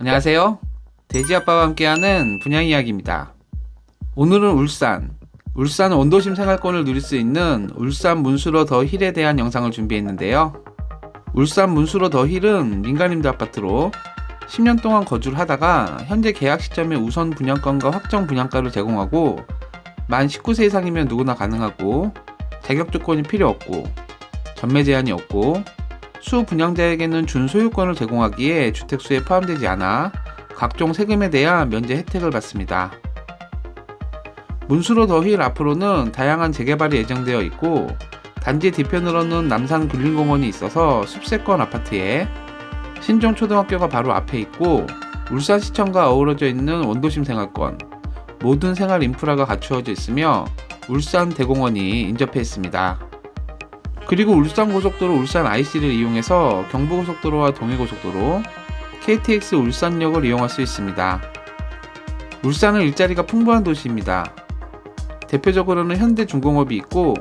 안녕하세요. 돼지아빠와 함께하는 분양 이야기입니다. 오늘은 울산, 울산 원도심 생활권을 누릴 수 있는 울산 문수로 더 힐에 대한 영상을 준비했는데요. 울산 문수로 더 힐은 민간임대 아파트로 10년 동안 거주를 하다가 현재 계약 시점에 우선 분양권과 확정 분양가를 제공하고 만 19세 이상이면 누구나 가능하고 자격 조건이 필요 없고 전매 제한이 없고 수 분양자에게는 준소유권을 제공하기에 주택수에 포함되지 않아 각종 세금에 대한 면제 혜택을 받습니다. 문수로 더힐 앞으로는 다양한 재개발이 예정되어 있고 단지 뒤편으로는 남산 굴림공원이 있어서 숲세권 아파트에 신종초등학교가 바로 앞에 있고 울산시청과 어우러져 있는 원도심 생활권 모든 생활 인프라가 갖추어져 있으며 울산 대공원이 인접해 있습니다. 그리고 울산고속도로 울산 IC를 이용해서 경부고속도로와 동해고속도로, KTX 울산역을 이용할 수 있습니다. 울산은 일자리가 풍부한 도시입니다. 대표적으로는 현대중공업이 있고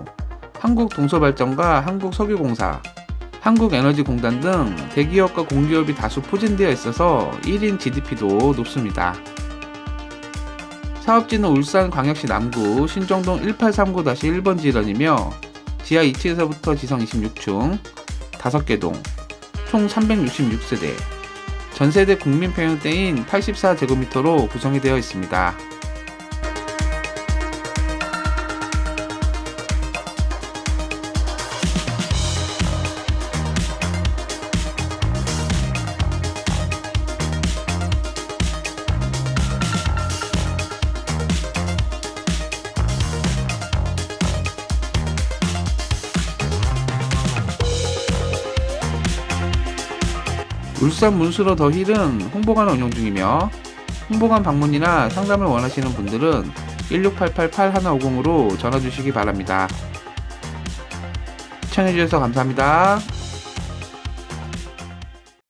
한국동서발전과 한국석유공사, 한국에너지공단 등 대기업과 공기업이 다수 포진되어 있어서 1인 GDP도 높습니다. 사업지는 울산광역시 남구 신정동 1839-1번 지런이며 지하 2층에서부터 지상 26층 5개 동, 총 366세대, 전세대 국민평형대인 84제곱미터로 구성이 되어 있습니다. 울산 문수로 더 힐은 홍보관 운영 중이며 홍보관 방문이나 상담을 원하시는 분들은 1688-8150으로 전화 주시기 바랍니다. 시청해주셔서 감사합니다.